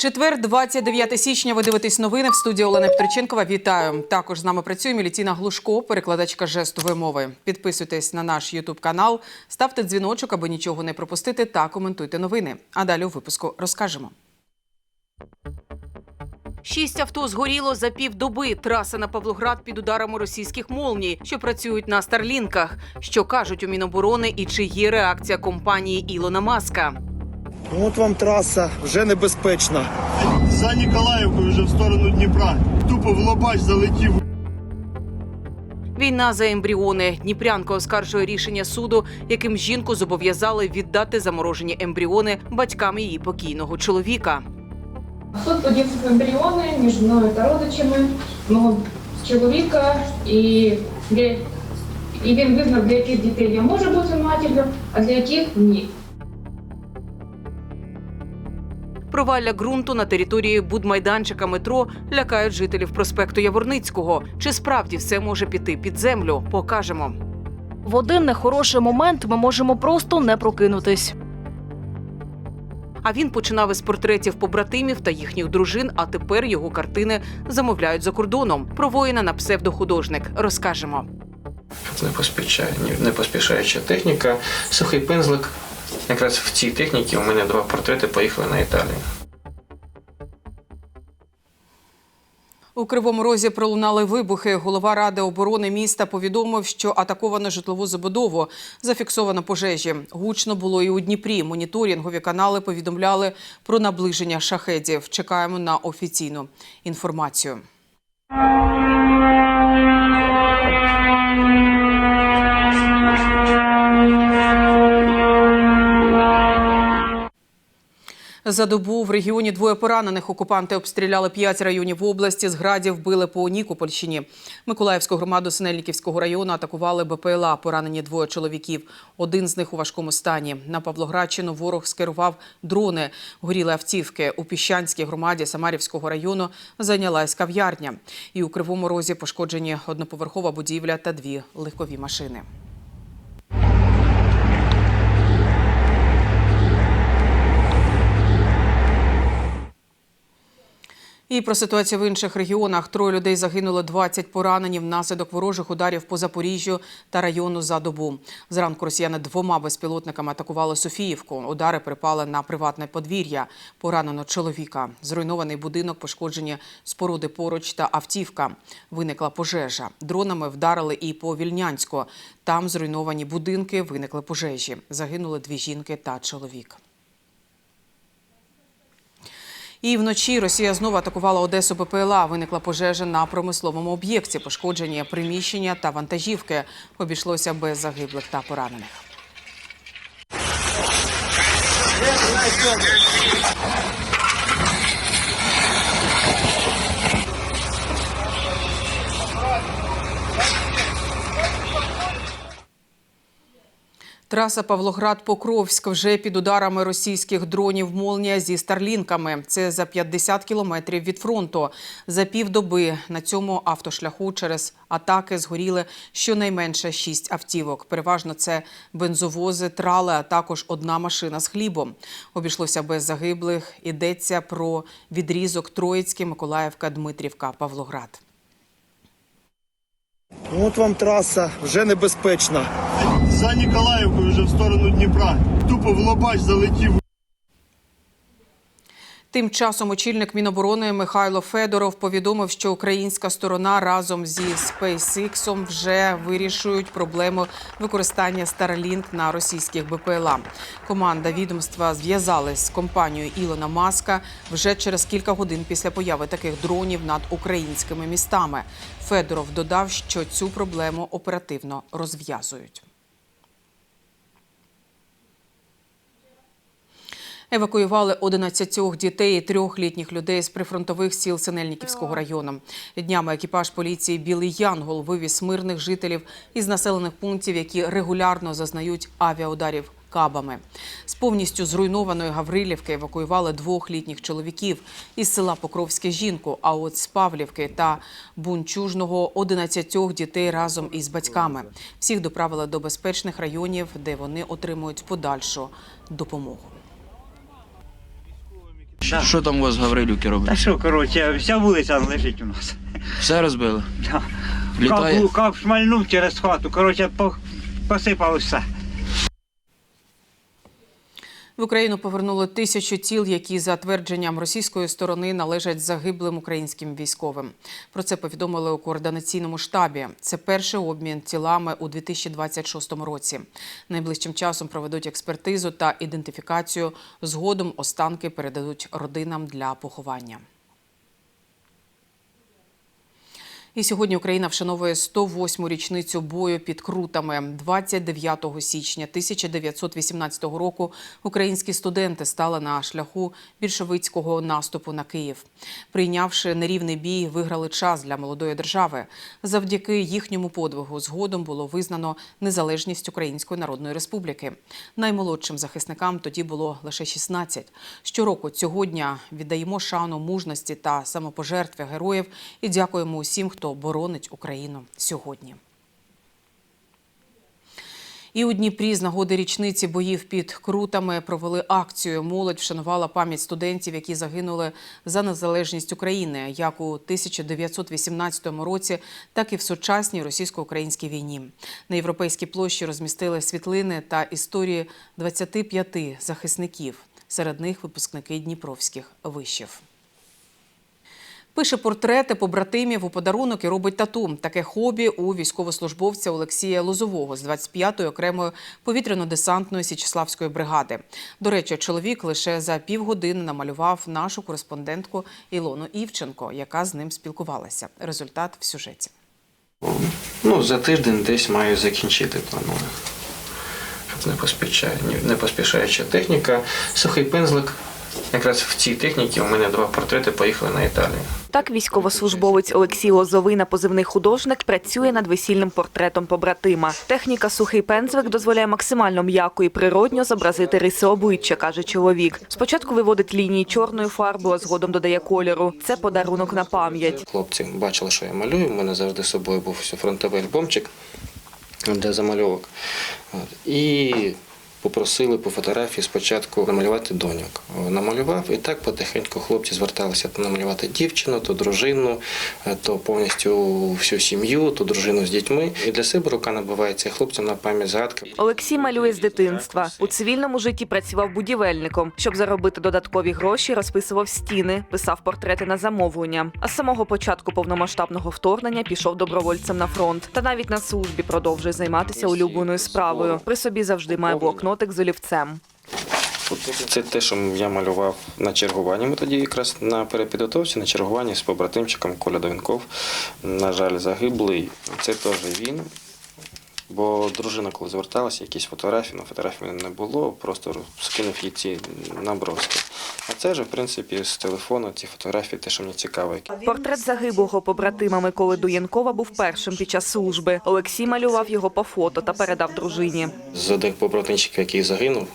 Четвер, 29 січня. Ви дивитесь новини в студії Олена Петриченкова. Вітаю. Також з нами працює Міліціна Глушко, перекладачка жестової мови. Підписуйтесь на наш Ютуб канал, ставте дзвіночок, аби нічого не пропустити, та коментуйте новини. А далі у випуску розкажемо. Шість авто згоріло за півдоби. Траса на Павлоград під ударами російських молній, що працюють на старлінках. Що кажуть у Міноборони і чи є реакція компанії Ілона Маска? Ну, От вам траса вже небезпечна. За Ніколаївкою вже в сторону Дніпра. Тупо в лобач залетів. Війна за ембріони. Дніпрянка оскаржує рішення суду, яким жінку зобов'язали віддати заморожені ембріони батькам її покійного чоловіка. Суд подів ембріони між мною та родичами мого чоловіка, і, для, і він визнав, для яких дітей я можу бути матір'ю, а для яких ні. Провалля ґрунту на території будмайданчика метро лякають жителів проспекту Яворницького. Чи справді все може піти під землю? Покажемо. В один нехороший момент ми можемо просто не прокинутись. А він починав із портретів побратимів та їхніх дружин. А тепер його картини замовляють за кордоном. Про воїна на псевдохудожник розкажемо. не поспішає, не поспішаюча техніка, сухий пензлик. Якраз в цій техніці у мене два портрети поїхали на Італію. У Кривому Розі пролунали вибухи. Голова ради оборони міста повідомив, що атаковано житлову забудову. Зафіксовано пожежі. Гучно було і у Дніпрі. Моніторингові канали повідомляли про наближення шахедів. Чекаємо на офіційну інформацію. За добу в регіоні двоє поранених. Окупанти обстріляли п'ять районів області. З градів били по Нікопольщині. Миколаївську громаду Синельниківського району атакували БПЛА. Поранені двоє чоловіків. Один з них у важкому стані. На Павлоградщину ворог скерував дрони. Горіли автівки. У Піщанській громаді Самарівського району зайнялась кав'ярня. І у Кривому Розі пошкоджені одноповерхова будівля та дві легкові машини. І про ситуацію в інших регіонах. Троє людей загинуло, 20 поранені внаслідок ворожих ударів по Запоріжжю та району за добу. Зранку росіяни двома безпілотниками атакували Софіївку. Удари припали на приватне подвір'я. Поранено чоловіка. Зруйнований будинок, пошкоджені споруди поруч та автівка. Виникла пожежа. Дронами вдарили і по Вільнянську. Там зруйновані будинки, виникли пожежі. Загинули дві жінки та чоловік. І вночі Росія знову атакувала Одесу БПЛА. Виникла пожежа на промисловому об'єкті. Пошкоджені приміщення та вантажівки. Обійшлося без загиблих та поранених. Траса Павлоград-Покровськ вже під ударами російських дронів «Молнія» зі старлінками. Це за 50 кілометрів від фронту. За півдоби на цьому автошляху через атаки згоріли щонайменше шість автівок. Переважно це бензовози, трали, а також одна машина з хлібом. Обійшлося без загиблих. Йдеться про відрізок Троїцький, Миколаївка, Дмитрівка, Павлоград. Ну, От вам траса вже небезпечна. За Ніколаївкою вже в сторону Дніпра. Тупо в лобач залетів. Тим часом очільник Міноборони Михайло Федоров повідомив, що українська сторона разом зі SpaceX вже вирішують проблему використання Starlink на російських БПЛА. Команда відомства зв'язалась з компанією Ілона Маска вже через кілька годин після появи таких дронів над українськими містами. Федоров додав, що цю проблему оперативно розв'язують. Евакуювали 11 дітей і трьох літніх людей з прифронтових сіл Синельниківського району. Днями екіпаж поліції Білий Янгол вивіз мирних жителів із населених пунктів, які регулярно зазнають авіаударів кабами. З повністю зруйнованої Гаврилівки евакуювали двох літніх чоловіків із села Покровське жінку. А от з Павлівки та Бунчужного 11 дітей разом із батьками. Всіх доправили до безпечних районів, де вони отримують подальшу допомогу. Да. Що там у вас Гаврилюки Та роблять? що, коротше, вся вулиця лежить у нас. Все розбили? Да. Літає? Кап, кап шмальнув через хату, коротше, по, посипалося все. В Україну повернули тисячу тіл, які за твердженням російської сторони належать загиблим українським військовим. Про це повідомили у координаційному штабі. Це перший обмін тілами у 2026 році. Найближчим часом проведуть експертизу та ідентифікацію. Згодом останки передадуть родинам для поховання. І сьогодні Україна вшановує 108-му річницю бою під Крутами. 29 січня 1918 року українські студенти стали на шляху більшовицького наступу на Київ. Прийнявши нерівний бій, виграли час для молодої держави. Завдяки їхньому подвигу згодом було визнано незалежність Української Народної Республіки. Наймолодшим захисникам тоді було лише 16. Щороку цього дня віддаємо шану мужності та самопожертві героїв і дякуємо усім, хто боронить Україну сьогодні. І у Дніпрі з нагоди річниці боїв під Крутами провели акцію. Молодь вшанувала пам'ять студентів, які загинули за незалежність України, як у 1918 році, так і в сучасній російсько-українській війні. На європейській площі розмістили світлини та історії 25 захисників. Серед них випускники дніпровських вишів. Пише портрети побратимів у подарунок і робить тату. Таке хобі у військовослужбовця Олексія Лозового з 25-ї окремої повітряно-десантної Січеславської бригади. До речі, чоловік лише за півгодини намалював нашу кореспондентку Ілону Івченко, яка з ним спілкувалася. Результат в сюжеті. Ну, за тиждень десь маю закінчити планую. Щоб не поспішає, не поспішаюча техніка. Сухий пензлик. Якраз в цій техніці у мене два портрети поїхали на Італію. Так військовослужбовець Олексій Лозовий на позивний художник працює над весільним портретом побратима. Техніка сухий пензлик дозволяє максимально м'яко і природньо зобразити риси обличчя, каже чоловік. Спочатку виводить лінії чорною фарбою, а згодом додає кольору. Це подарунок на пам'ять. Хлопці бачили, що я малюю. У мене завжди з собою був фронтовий альбомчик для замальовок. І попросили по фотографії спочатку намалювати доньок. Намалював і так потихеньку хлопці зверталися то намалювати дівчину, то дружину, е, то повністю всю сім'ю, то дружину з дітьми. І для себе рука набивається хлопцям на пам'ять згадка. Олексій малює з дитинства. У цивільному житті працював будівельником. Щоб заробити додаткові гроші, розписував стіни, писав портрети на замовлення. А з самого початку повномасштабного вторгнення пішов добровольцем на фронт. Та навіть на службі продовжує займатися улюбленою справою. При собі завжди має блокнотик з олівцем. Це те, що я малював на чергуванні. Ми тоді якраз на перепідготовці, на чергуванні з побратимчиком Коля Довінков. На жаль, загиблий. Це теж він. Бо дружина, коли зверталася, якісь фотографії, ну фотографій мене не було, просто скинув їй ці наброски. А це ж, в принципі, з телефону ці фотографії, те, що мені цікаво. Портрет загиблого побратима Миколи Дуєнкова був першим під час служби. Олексій малював його по фото та передав дружині. З один побратимчик, який загинув,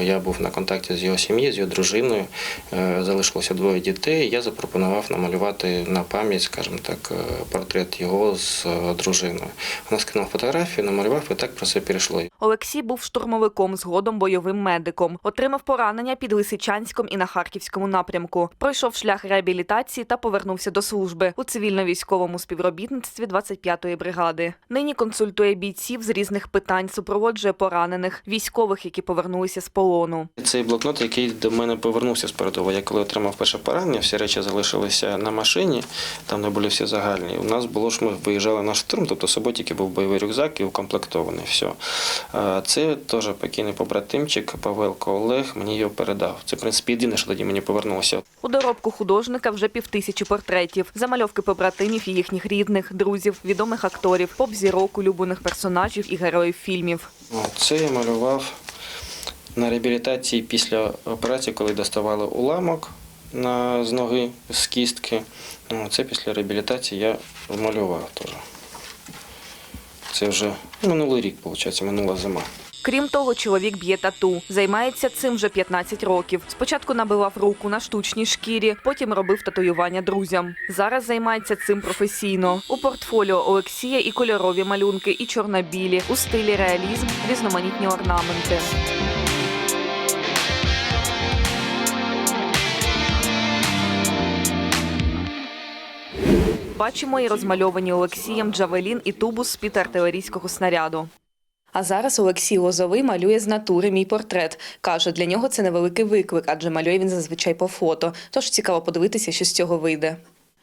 я був на контакті з його сім'єю, з його дружиною. Е, Залишилося двоє дітей. Я запропонував намалювати на пам'ять, скажімо так, е, портрет його з е, дружиною. Вона скинула фотографію, намалював, і так про це перейшло. Олексій був штурмовиком, згодом бойовим медиком. Отримав поранення під Лисичанськом і на Харківському напрямку. Пройшов шлях реабілітації та повернувся до служби у цивільно-військовому співробітництві 25-ї бригади. Нині консультує бійців з різних питань, супроводжує поранених, військових, які повернулися з полону. Цей блокнот, який до мене повернувся з передового. Я коли отримав перше поранення, всі речі залишилися на машині, там де були всі загальні. У нас було ж ми виїжджали на штурм, тобто з був бойовий рюкзак і укомплектований. Все. Це теж покійний побратимчик Павелко Олег мені його передав. Це в принципі єдине, що тоді мені повернулося. У доробку художника вже півтисячі портретів, замальовки побратимів і їхніх рідних, друзів, відомих акторів, поп-зірок, улюблених персонажів і героїв фільмів. Це я малював на реабілітації після операції, коли доставали уламок на, з ноги, з кістки. О, Це після реабілітації я малював теж. Це вже минулий рік, виходить, минула зима. Крім того, чоловік б'є тату. Займається цим вже 15 років. Спочатку набивав руку на штучній шкірі, потім робив татуювання друзям. Зараз займається цим професійно. У портфоліо Олексія і кольорові малюнки, і чорно-білі, у стилі реалізм, різноманітні орнаменти. Бачимо і розмальовані Олексієм Джавелін і тубус з-під артилерійського снаряду. А зараз Олексій Лозовий малює з натури мій портрет. Каже, для нього це невеликий виклик, адже малює він зазвичай по фото. Тож цікаво подивитися, що з цього вийде.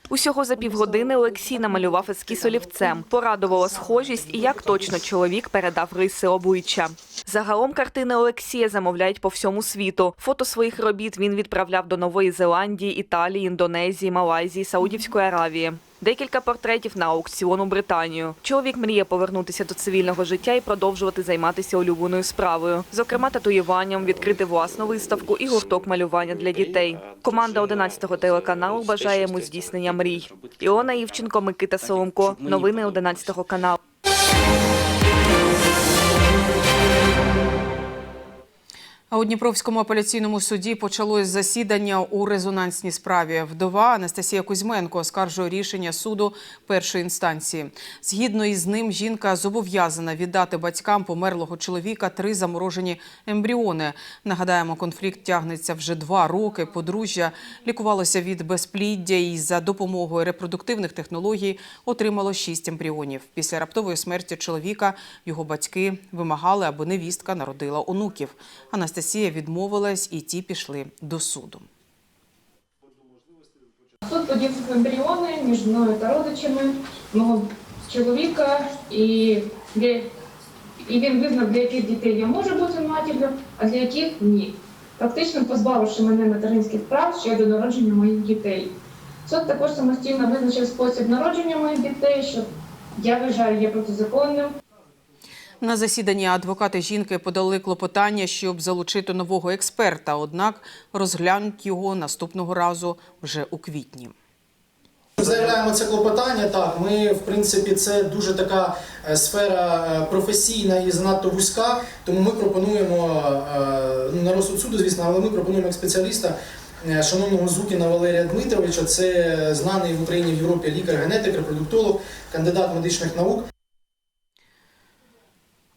Усього за півгодини Олексій намалював ескіз олівцем. Порадувала схожість і як точно чоловік передав риси обличчя. Загалом картини Олексія замовляють по всьому світу. Фото своїх робіт він відправляв до Нової Зеландії, Італії, Індонезії, Малайзії, Саудівської Аравії. Декілька портретів на аукціон у Британію. Чоловік мріє повернутися до цивільного життя і продовжувати займатися улюбленою справою, зокрема татуюванням, відкрити власну виставку і гурток малювання для дітей. Команда 11-го телеканалу бажає йому здійснення мрій. Іона Івченко, Микита Соломко. Новини 11-го каналу. А у Дніпровському апеляційному суді почалось засідання у резонансній справі. Вдова Анастасія Кузьменко оскаржує рішення суду першої інстанції. Згідно із ним, жінка зобов'язана віддати батькам померлого чоловіка три заморожені ембріони. Нагадаємо, конфлікт тягнеться вже два роки. Подружжя лікувалося від безпліддя і за допомогою репродуктивних технологій отримало шість ембріонів. Після раптової смерті чоловіка його батьки вимагали, аби невістка народила онуків. Анастасія відмовилась, і ті пішли до суду. Суд поділ ембріони між мною та родичами мого чоловіка, і, і він визнав, для яких дітей я можу бути матір'ю, а для яких ні. Фактично позбавивши мене материнських прав щодо народження моїх дітей. Суд також самостійно визначив спосіб народження моїх дітей, що я вважаю є протизаконним. На засіданні адвокати жінки подали клопотання, щоб залучити нового експерта. Однак розглянуть його наступного разу вже у квітні. Заявляємо це клопотання. Так, ми в принципі це дуже така е, сфера е, професійна і занадто вузька. Тому ми пропонуємо е, ну, на розсуд суду, звісно, але ми пропонуємо як спеціаліста. Шановного Зукіна Валерія Дмитровича, це знаний в Україні в Європі лікар-генетик, репродуктолог, кандидат медичних наук.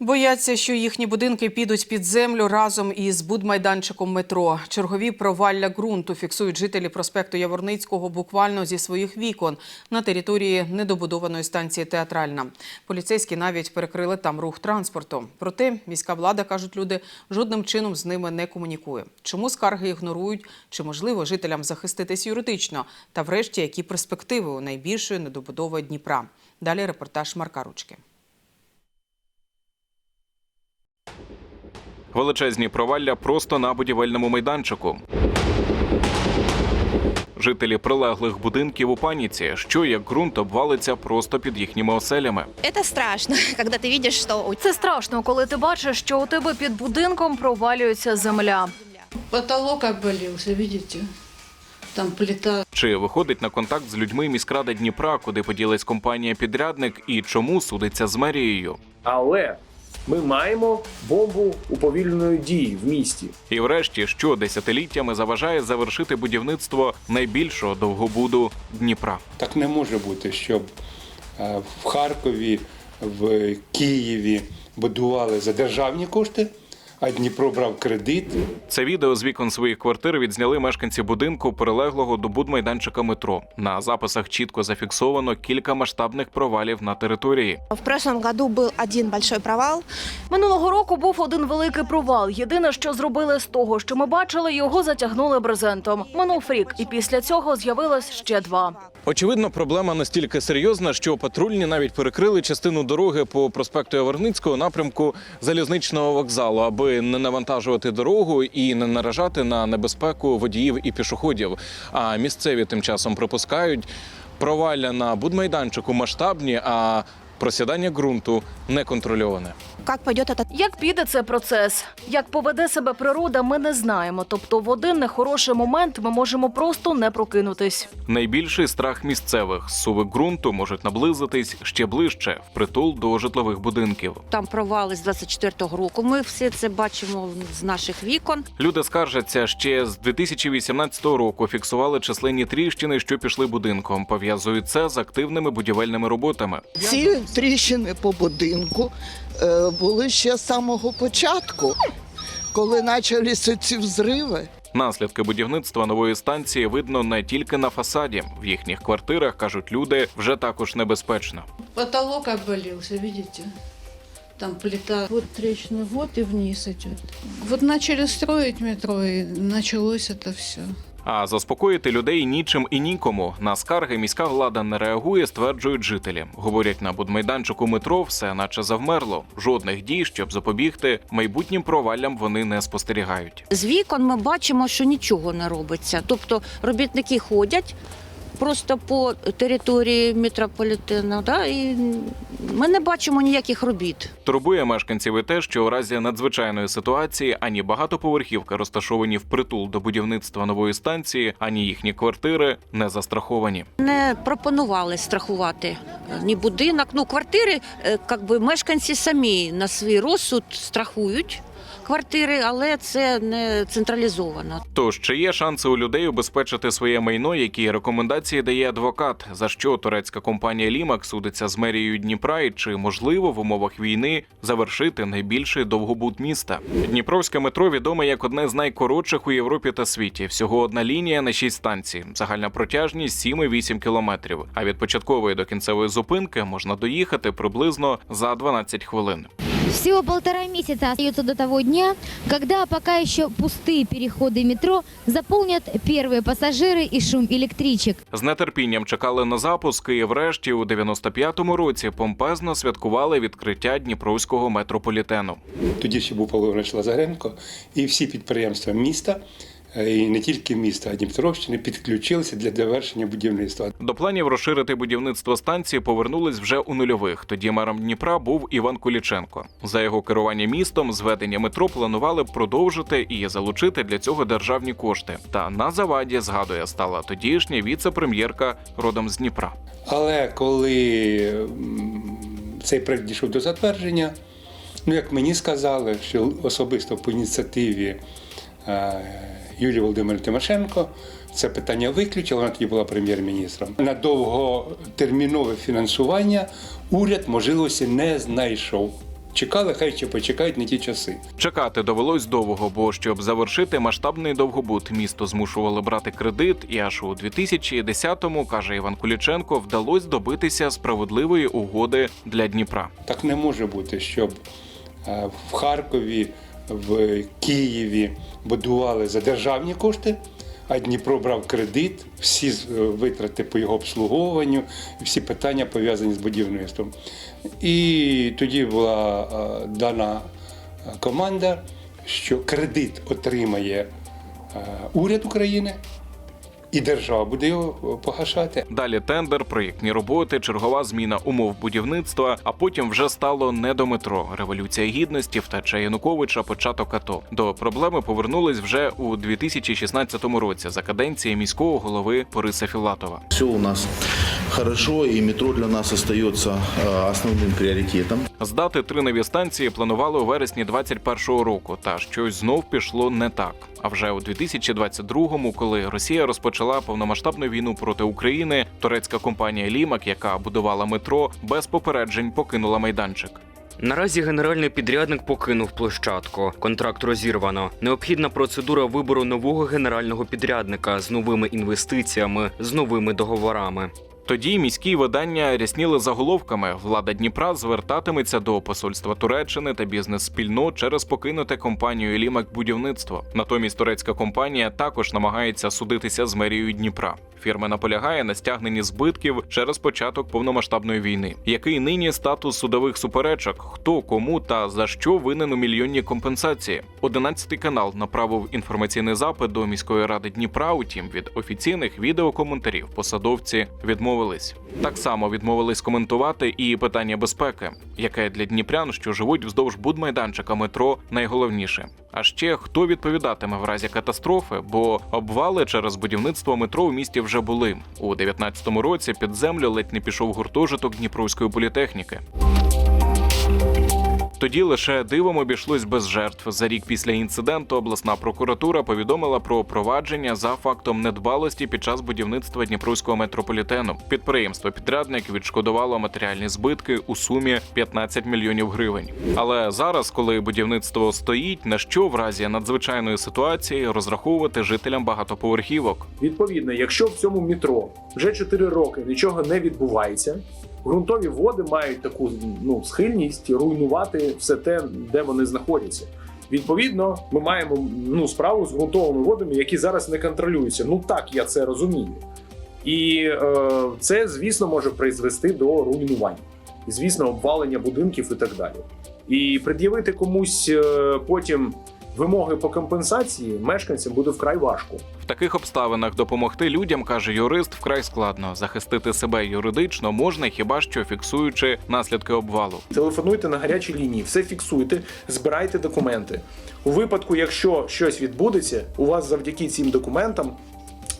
Бояться, що їхні будинки підуть під землю разом із будмайданчиком метро. Чергові провалля ґрунту фіксують жителі проспекту Яворницького буквально зі своїх вікон на території недобудованої станції Театральна. Поліцейські навіть перекрили там рух транспорту. Проте міська влада, кажуть люди, жодним чином з ними не комунікує. Чому скарги ігнорують? Чи можливо жителям захиститись юридично? Та врешті, які перспективи у найбільшої недобудови Дніпра? Далі репортаж Марка Ручки. Величезні провалля просто на будівельному майданчику. Жителі прилеглих будинків у паніці, що як ґрунт обвалиться просто під їхніми оселями. Это страшно, когда ты видишь, что у Це страшно, коли ти бачиш, що у тебе під будинком провалюється земля. потолок обвалился, видите? Там плита. Чи виходить на контакт з людьми міськрада Дніпра, куди поділась компанія підрядник, і чому судиться з мерією? Але ми маємо бомбу уповільненої дії в місті. І врешті, що десятиліттями заважає завершити будівництво найбільшого довгобуду Дніпра. Так не може бути, щоб е, в Харкові, в Києві будували за державні кошти, а Дніпро брав кредит. Це відео з вікон своїх квартир відзняли мешканці будинку, прилеглого до будмайданчика метро. На записах чітко зафіксовано кілька масштабних провалів на території. В прошлом году был один большой провал. Минулого року був один великий провал. Єдине, що зробили з того, що ми бачили, його затягнули брезентом. Минув рік, і після цього з'явилось ще два. Очевидно, проблема настільки серйозна, що патрульні навіть перекрили частину дороги по проспекту Яворницького напрямку залізничного вокзалу, аби не навантажувати дорогу і не наражати на небезпеку водіїв і пішоходів. А місцеві тим часом припускають провалля на будмайданчику масштабні, а просідання ґрунту неконтрольоване. Как пойдет этот Як піде цей процес? Як поведе себе природа, ми не знаємо. Тобто, в один нехороший момент ми можемо просто не прокинутись. Найбільший страх місцевих суви ґрунту можуть наблизитись ще ближче впритул до житлових будинків. там провали з 24-го року. Ми все це бачимо з наших вікон. Люди скаржаться ще з 2018 року. Фіксували численні тріщини, що пішли будинком. Пов'язують це з активними будівельними роботами. Ці тріщини по будинку були ще з самого початку, коли почалися ці взриви. Наслідки будівництва нової станції видно не тільки на фасаді. В їхніх квартирах кажуть люди вже також небезпечно. Потолок обвалился, видите? Там плита. Вот трещина, вот и вниз идет. Вот начали строить метро, и началось это все. А заспокоїти людей нічим і нікому. На скарги міська влада не реагує, стверджують жителі. Говорять, на будмайданчику метро все наче завмерло. Жодних дій, щоб запобігти майбутнім проваллям, вони не спостерігають. З вікон ми бачимо, що нічого не робиться. Тобто робітники ходять просто по території метрополітену, да, і ми не бачимо ніяких робіт. Турбує мешканців і те, що у разі надзвичайної ситуації ані багатоповерхівки, розташовані впритул до будівництва нової станції, ані їхні квартири не застраховані. Не пропонували страхувати е, ні будинок, ну квартири, е, як би мешканці самі на свій розсуд страхують квартири, але це не централізовано. Тож чи є шанси у людей убезпечити своє майно, які рекомендації дає адвокат? За що турецька компанія Лімак судиться з мерією Дніпра, і чи можливо в умовах війни завершити найбільший довгобуд міста? Дніпровське метро відоме як одне з найкоротших у Європі та світі. Всього одна лінія на шість станцій. Загальна протяжність 7,8 кілометрів. А від початкової до кінцевої зупинки можна доїхати приблизно за 12 хвилин. Всего полтора месяца остается до того дня, когда пока еще пустые переходы метро заполнят первые пассажиры и шум электричек. З нетерпінням чекали на запуск і врешті у 95-му році помпезно святкували відкриття Дніпровського метрополітену. Тоді ще був Павло Іванович Лазаренко, і всі підприємства міста, е, і не тільки міста, а Дніпровщини підключилися для довершення будівництва. До планів розширити будівництво станції повернулись вже у нульових. Тоді мером Дніпра був Іван Куліченко. За його керування містом зведення метро планували продовжити і залучити для цього державні кошти. Та на заваді згадує стала тодішня віце-прем'єрка родом з Дніпра. Але коли цей проект дійшов до затвердження, ну як мені сказали, що особисто по ініціативі е, Юлії Володимирівни Тимошенко це питання виключила, вона тоді була прем'єр-міністром. На довготермінове фінансування уряд можливості не знайшов. Чекали, хай ще почекають не ті часи. Чекати довелось довго, бо щоб завершити масштабний довгобуд, місто змушували брати кредит, і аж у 2010-му, каже Іван Куліченко, вдалося добитися справедливої угоди для Дніпра. Так не може бути, щоб е, в Харкові, в Києві будували за державні кошти, а Дніпро брав кредит, всі е, витрати по його обслуговуванню, всі питання пов'язані з будівництвом. І тоді була е, дана е, команда, що кредит отримає уряд України. І держава буде його погашати. Далі тендер, проєктні роботи, чергова зміна умов будівництва. А потім вже стало не до метро. Революція гідності, втеча Януковича, початок АТО. До проблеми повернулись вже у 2016 році за каденції міського голови Бориса Філатова. Все у нас хорошо, и метро для нас остается э, основным приоритетом. Здати три нові станції планували у вересні 2021 року, та щось знов пішло не так. А вже у 2022-му, коли Росія розпочала повномасштабну війну проти України, турецька компанія Лімак, яка будувала метро, без попереджень покинула майданчик. Наразі генеральний підрядник покинув площадку. Контракт розірвано. Необхідна процедура вибору нового генерального підрядника з новими інвестиціями, з новими договорами. Тоді міські видання рясніли заголовками. Влада Дніпра звертатиметься до посольства Туреччини та бізнес-спільнот через покинуте компанію Лімак будівництво. Натомість турецька компанія також намагається судитися з мерією Дніпра. Фірма наполягає на стягненні збитків через початок повномасштабної війни. Який нині статус судових суперечок? Хто кому та за що винен у мільйонні компенсації? Одинадцятий канал направив інформаційний запит до міської ради Дніпра. Утім, від офіційних відеокоментарів посадовці відмовились. Так само відмовились коментувати і питання безпеки, яке для дніпрян, що живуть вздовж будмайданчика метро, найголовніше. А ще хто відповідатиме в разі катастрофи, бо обвали через будівництво метро у місті вже були у 19-му році. Під землю ледь не пішов гуртожиток Дніпровської політехніки. Тоді лише дивом обійшлось без жертв. За рік після інциденту обласна прокуратура повідомила про провадження за фактом недбалості під час будівництва Дніпровського метрополітену. Підприємство підрядник відшкодувало матеріальні збитки у сумі 15 мільйонів гривень. Але зараз, коли будівництво стоїть, на що в разі надзвичайної ситуації розраховувати жителям багатоповерхівок? Відповідно, якщо в цьому метро вже 4 роки нічого не відбувається, ґрунтові води мають таку ну, схильність руйнувати все те, де вони знаходяться. Відповідно, ми маємо ну, справу з ґрунтовими водами, які зараз не контролюються. Ну так я це розумію. І е, це, звісно, може призвести до руйнувань, і, звісно, обвалення будинків і так далі. І пред'явити комусь е, потім вимоги по компенсації мешканцям буде вкрай важко. В таких обставинах допомогти людям, каже юрист, вкрай складно. Захистити себе юридично можна хіба що фіксуючи наслідки обвалу. Телефонуйте на гарячі лінії, все фіксуйте, збирайте документи. У випадку, якщо щось відбудеться, у вас завдяки цим документам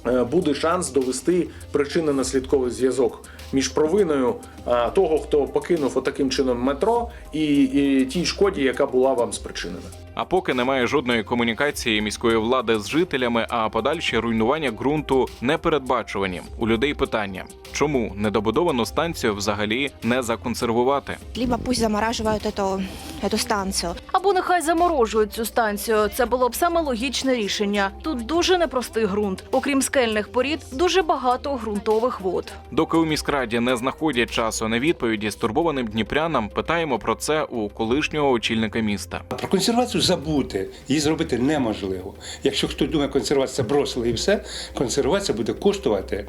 е, буде шанс довести причинно-наслідковий зв'язок між провиною е, того, хто покинув отаким чином метро, і, і тій шкоді, яка була вам спричинена. А поки немає жодної комунікації міської влади з жителями, а подальші руйнування ґрунту не передбачувані. У людей питання: чому недобудовану станцію взагалі не законсервувати? Либо пусть замораживают эту, эту станцию. Або нехай заморожують цю станцію. Це було б саме логічне рішення. Тут дуже непростий ґрунт. Окрім скельних порід, дуже багато ґрунтових вод. Доки у міськраді не знаходять часу на відповіді стурбованим дніпрянам, питаємо про це у колишнього очільника міста. Про консервацію забути, її зробити неможливо. Якщо хтось думає, консервація бросила і все, консервація буде коштувати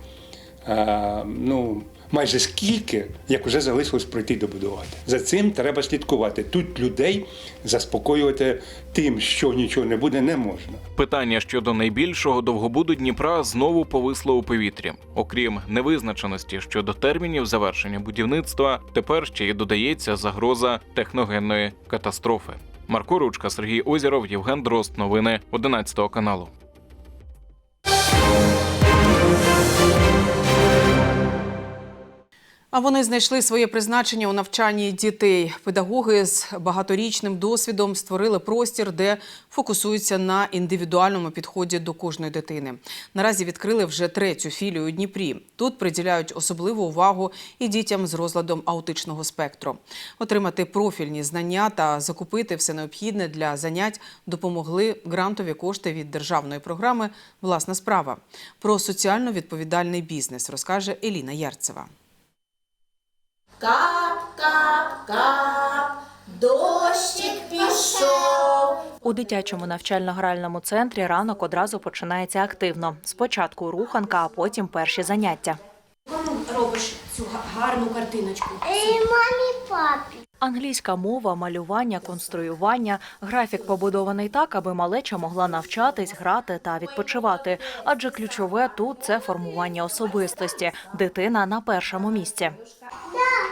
ну, майже скільки, як вже залишилось пройти добудувати. За цим треба слідкувати. Тут людей заспокоювати тим, що нічого не буде, не можна. Питання щодо найбільшого довгобуду Дніпра знову повисло у повітрі. Окрім невизначеності щодо термінів завершення будівництва, тепер ще й додається загроза техногенної катастрофи. Марко Ручка, Сергій Озіров, Євген Дрозд. Новини 11 каналу. А вони знайшли своє призначення у навчанні дітей. Педагоги з багаторічним досвідом створили простір, де фокусуються на індивідуальному підході до кожної дитини. Наразі відкрили вже третю філію у Дніпрі. Тут приділяють особливу увагу і дітям з розладом аутичного спектру. Отримати профільні знання та закупити все необхідне для занять допомогли грантові кошти від державної програми Власна справа. Про соціально відповідальний бізнес розкаже Еліна Ярцева. Кап, кап, кап, дощик пішов. У дитячому навчально-гральному центрі ранок одразу починається активно. Спочатку руханка, а потім перші заняття. Кому робиш цю гарну картиночку? мамі, папі. Англійська мова, малювання, конструювання. Графік побудований так, аби малеча могла навчатись, грати та відпочивати. Адже ключове тут це формування особистості. Дитина на першому місці.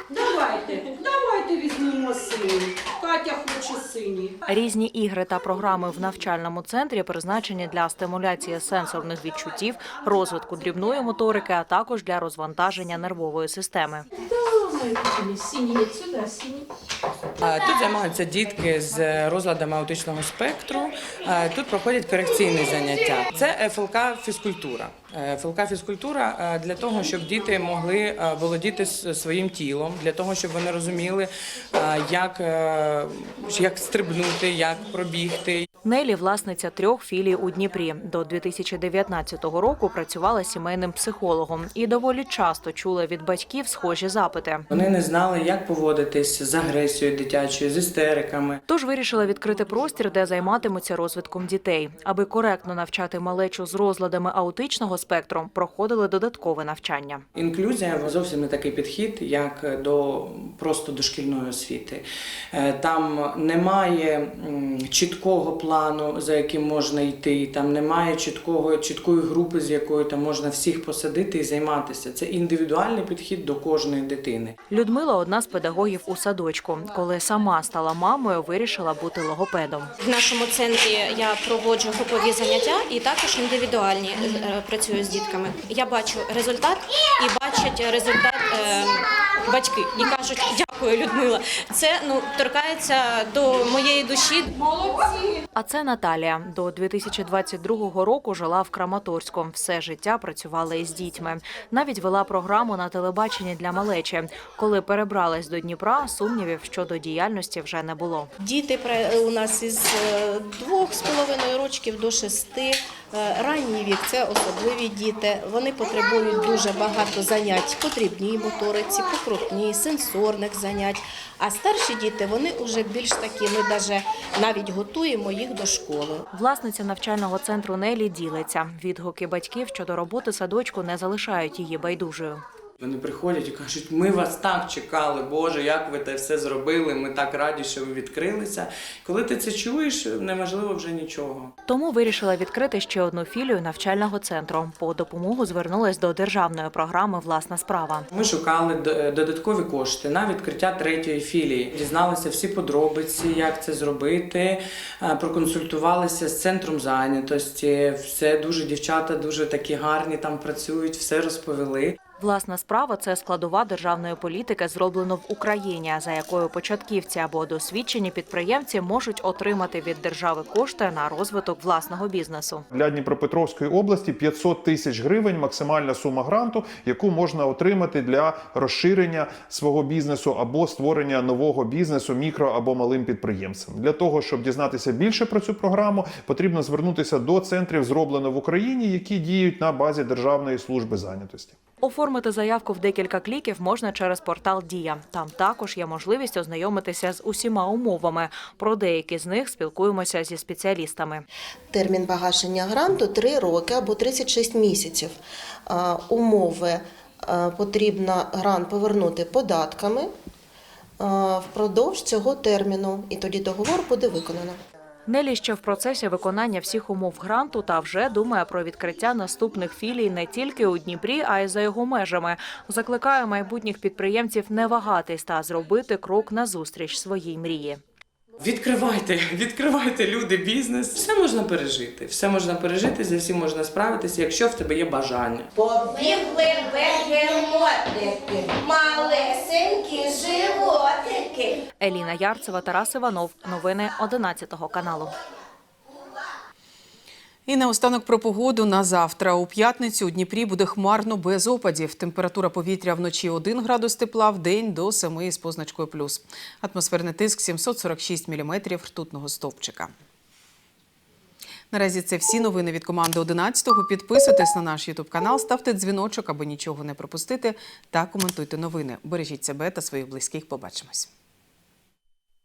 Давайте, давайте візьмемо синій. Катя хоче синій. Різні ігри та програми в навчальному центрі призначені для стимуляції сенсорних відчуттів, розвитку дрібної моторики, а також для розвантаження нервової системи. Давай, синій, Ні, сюди, синій. А, Тут займаються дітки з розладами аутичного спектру. Тут проходять корекційні заняття. Це ФЛК фізкультура. Е, фізкультура е, для того, щоб діти могли е, володіти своїм тілом, для того, щоб вони розуміли, як, як стрибнути, як пробігти. Нелі власниця трьох філій у Дніпрі. До 2019 року працювала сімейним психологом і доволі часто чула від батьків схожі запити. Вони не знали, як поводитись з агресією дитячою, з істериками. Тож вирішила відкрити простір, де займатимуться розвитком дітей, аби коректно навчати малечу з розладами аутичного спектру, проходили додаткове навчання. Інклюзія зовсім не такий підхід, як до просто дошкільної освіти. Е, Там немає чіткого плану, за яким можна йти. Там немає чіткого чіткої групи, з якою там можна всіх посадити і займатися. Це індивідуальний підхід до кожної дитини. Людмила одна з педагогів у садочку. Коли сама стала мамою, вирішила бути логопедом. В нашому центрі я проводжу групові заняття і також індивідуальні е, працюю з дітками. Я бачу результат і бачать результат е, батьки і кажуть дякую, Людмила. Це ну торкається до моєї душі. Молодці! А це Наталія. До 2022 року жила в Краматорську. Все життя працювала із дітьми. Навіть вела програму на телебаченні для малечі. Коли перебралась до Дніпра, сумнівів щодо діяльності вже не було. Діти у нас із е, двох з половиною років до шести. Е, Ранній вік це особливі діти. Вони потребують дуже багато занять по дрібній моториці, по сенсорних занять. А старші діти вони вже більш такі. Ми даже навіть готуємо їх до школи. Власниця навчального центру Нелі ділиться. Відгуки батьків щодо роботи садочку не залишають її байдужою. Вони приходять і кажуть, ми вас так чекали, Боже, як ви те все зробили, ми так раді, що ви відкрилися. Коли ти це чуєш, неможливо вже нічого. Тому вирішила відкрити ще одну філію навчального центру. По допомогу звернулась до державної програми Власна справа. Ми шукали додаткові кошти на відкриття третьої філії. Дізналися всі подробиці, як це зробити. е, Проконсультувалися з центром зайнятості. Все дуже дівчата дуже такі гарні там працюють, все розповіли. Власна справа це складова державної політики, зроблено в Україні, за якою початківці або досвідчені підприємці можуть отримати від держави кошти на розвиток власного бізнесу. Для Дніпропетровської області 500 тисяч гривень максимальна сума гранту, яку можна отримати для розширення свого бізнесу або створення нового бізнесу мікро або малим підприємцям. Для того щоб дізнатися більше про цю програму, потрібно звернутися до центрів зроблено в Україні, які діють на базі Державної служби зайнятості. Оформити заявку в декілька кліків можна через портал Дія. Там також є можливість ознайомитися з усіма умовами. Про деякі з них спілкуємося зі спеціалістами. Термін погашення гранту 3 роки або 36 місяців. Умови потрібно грант повернути податками впродовж цього терміну, і тоді договор буде виконано. Нелі ще в процесі виконання всіх умов гранту та вже думає про відкриття наступних філій не тільки у Дніпрі, а й за його межами. Закликає майбутніх підприємців не вагатись та зробити крок назустріч своїй мрії. Відкривайте, відкривайте люди бізнес. Все можна пережити. Все можна пережити, за всім можна справитися, якщо в тебе є бажання. Побігли бегемотики, малесенькі животики. Еліна Ярцева, Тарас Іванов. Новини 11 каналу. І наостанок про погоду на завтра. У п'ятницю у Дніпрі буде хмарно без опадів. Температура повітря вночі 1 градус тепла, в день до 7 з позначкою плюс. Атмосферний тиск 746 міліметрів ртутного стовпчика. Наразі це всі новини від команди 11-го. Підписуйтесь на наш Ютуб канал, ставте дзвіночок, аби нічого не пропустити, та коментуйте новини. Бережіть себе та своїх близьких. Побачимось.